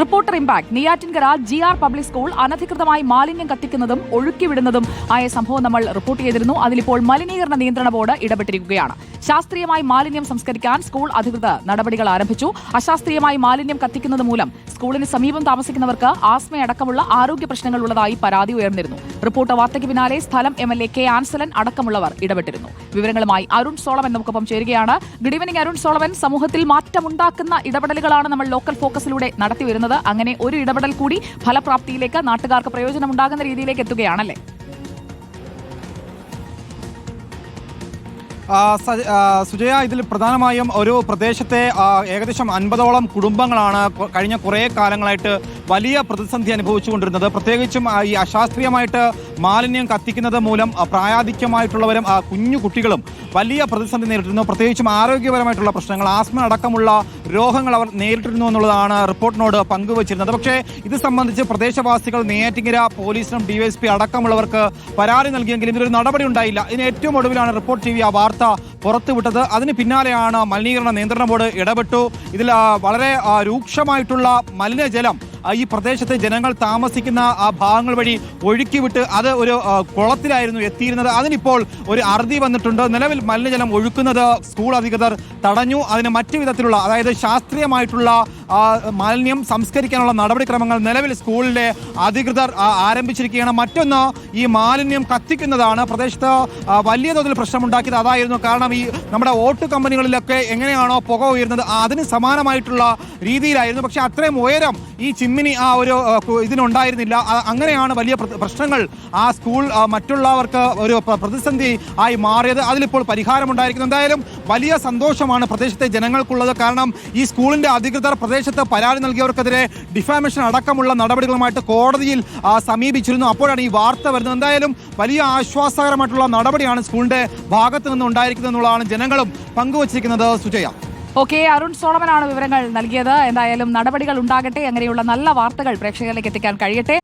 Reporter impact. Neyyattinkara G R public school അനധികൃതമായി മാലിന്യം കത്തിക്കുന്നതും ഒഴുക്കിവിടുന്നതും ആയ സംഭവം നമ്മൾ റിപ്പോർട്ട് ചെയ്തിരുന്നു. അതിലിപ്പോൾ മലിനീകരണ നിയന്ത്രണ ബോർഡ് ഇടപെട്ടിരിക്കുകയാണ്. ശാസ്ത്രീയമായി മാലിന്യം സംസ്കരിക്കാൻ സ്കൂൾ അധികൃതർ നടപടികൾ ആരംഭിച്ചു. അശാസ്ത്രീയമായി മാലിന്യം കത്തിക്കുന്നത് മൂലം സ്കൂളിന് സമീപം താമസിക്കുന്നവർക്ക് ആസ്മയടക്കമുള്ള ആരോഗ്യ പ്രശ്നങ്ങൾ ഉള്ളതായി പരാതി ഉയർന്നിരുന്നു. റിപ്പോർട്ട് വാർത്തയ്ക്ക് പിന്നാലെ സ്ഥലം M L A K Ansalan അടക്കമുള്ളവർ ഇടപെട്ടിരുന്നു. വിവരങ്ങളുമായി അരുൺ സോളമൻ നമുക്കൊപ്പം ചേരുകയാണ്. Good evening Arun Solomon. സമൂഹത്തിൽ മാറ്റമുണ്ടാക്കുന്ന ഇടപെടലുകളാണ് നമ്മൾ ലോക്കൽ ഫോക്കസിലൂടെ നടത്തിവരുന്നത്. അങ്ങനെ ഒരു ഇടപെടൽ കൂടി ഫലപ്രാപ്തിയിലേക്ക് നാട്ടുകാർക്ക് പ്രയോജനമുണ്ടാകുന്ന രീതിയിലേക്ക് എത്തുകയാണല്ലേ? സുജയ ഇതിൽ പ്രധാനമായും ഒരു പ്രദേശത്തെ ഏകദേശം അൻപതോളം കുടുംബങ്ങളാണ് കഴിഞ്ഞ കുറേ കാലങ്ങളായിട്ട് വലിയ പ്രതിസന്ധി അനുഭവിച്ചുകൊണ്ടിരുന്നത്. പ്രത്യേകിച്ചും ഈ അശാസ്ത്രീയമായിട്ട് മാലിന്യം കത്തിക്കുന്നത് മൂലം പ്രായാധിക്യമായിട്ടുള്ളവരും കുഞ്ഞു കുട്ടികളും വലിയ പ്രതിസന്ധി നേരിട്ടിരുന്നു. പ്രത്യേകിച്ചും ആരോഗ്യപരമായിട്ടുള്ള പ്രശ്നങ്ങൾ ആസ്മ അടക്കമുള്ള രോഗങ്ങൾ അവർ നേരിട്ടിരുന്നു എന്നുള്ളതാണ് റിപ്പോർട്ടിനോട് പങ്കുവച്ചിരുന്നത്. പക്ഷേ ഇത് സംബന്ധിച്ച് പ്രദേശവാസികൾ നെയ്യാറ്റിങ്കര പോലീസിനും ഡിവൈഎസ്പി അടക്കമുള്ളവർക്ക് പരാതി നൽകിയെങ്കിലും ഇതിലൊരു നടപടി ഉണ്ടായില്ല. ഇതിന് ഏറ്റവും ഒടുവിലാണ് റിപ്പോർട്ട് ടി വി ആ വാർത്ത പുറത്തുവിട്ടത്. അതിന് പിന്നാലെയാണ് മലിനീകരണ നിയന്ത്രണ ബോർഡ് ഇടപെട്ടു. ഇതിൽ വളരെ രൂക്ഷമായിട്ടുള്ള മലിനജലം ഈ പ്രദേശത്തെ ജനങ്ങൾ താമസിക്കുന്ന ആ ഭാഗങ്ങൾ വഴി ഒഴുക്കിവിട്ട് അത് ഒരു കുളത്തിലായിരുന്നു എത്തിയിരുന്നത്. അതിനിപ്പോൾ ഒരു അറുതി വന്നിട്ടുണ്ട്. നിലവിൽ മലിനജലം ഒഴുക്കുന്നത് സ്കൂൾ അധികൃതർ തടഞ്ഞു. അതിന് മറ്റു വിധത്തിലുള്ള അതായത് ശാസ്ത്രീയമായിട്ടുള്ള മാലിന്യം സംസ്കരിക്കാനുള്ള നടപടിക്രമങ്ങൾ നിലവിൽ സ്കൂളിലെ അധികൃതർ ആരംഭിച്ചിരിക്കുകയാണ്. മറ്റൊന്ന് ഈ മാലിന്യം കത്തിക്കുന്നതാണ്. പ്രദേശത്ത് വലിയ തോതിൽ പ്രശ്നമുണ്ടാക്കിയത് അതായിരുന്നു കാരണം ഈ നമ്മുടെ ഓട്ട് കമ്പനികളിലൊക്കെ എങ്ങനെയാണോ പുക ഉയരുന്നത് അതിന് സമാനമായിട്ടുള്ള രീതിയിലായിരുന്നു. പക്ഷേ അത്രയും ഉയരം ഈ ചിമ്മിനി ആ ഒരു ഇതിനുണ്ടായിരുന്നില്ല. അങ്ങനെയാണ് വലിയ പ്രശ്നങ്ങൾ ആ സ്കൂൾ മറ്റുള്ളവർക്ക് ഒരു പ്രതിസന്ധി ആയി മാറിയത്. അതിലിപ്പോൾ പരിഹാരമുണ്ടായിരിക്കുന്നു. എന്തായാലും വലിയ സന്തോഷമാണ് പ്രദേശത്തെ ജനങ്ങൾക്കുള്ളത്. കാരണം ഈ സ്കൂളിന്റെ അധികൃതർ പ്രദേശത്ത് പരാതി നൽകിയവർക്കെതിരെ ഡിഫാമേഷൻ അടക്കമുള്ള നടപടികളുമായിട്ട് കോടതിയിൽ സമീപിച്ചിരുന്നു. അപ്പോഴാണ് ഈ വാർത്ത വരുന്നത്. എന്തായാലും വലിയ ആശ്വാസകരമായിട്ടുള്ള നടപടിയാണ് സ്കൂളിന്റെ ഭാഗത്ത് നിന്ന് ഉണ്ടായിരിക്കുന്നത് എന്നുള്ളതാണ് ജനങ്ങളും പങ്കുവച്ചിരിക്കുന്നത്. സുജയ. ഓക്കെ അരുൺ സോളമനാണ് വിവരങ്ങൾ നൽകിയത്. എന്തായാലും നടപടികൾ ഉണ്ടാകട്ടെ. അങ്ങനെയുള്ള നല്ല വാർത്തകൾ പ്രേക്ഷകരിലേക്ക് എത്തിക്കാൻ കഴിയട്ടെ.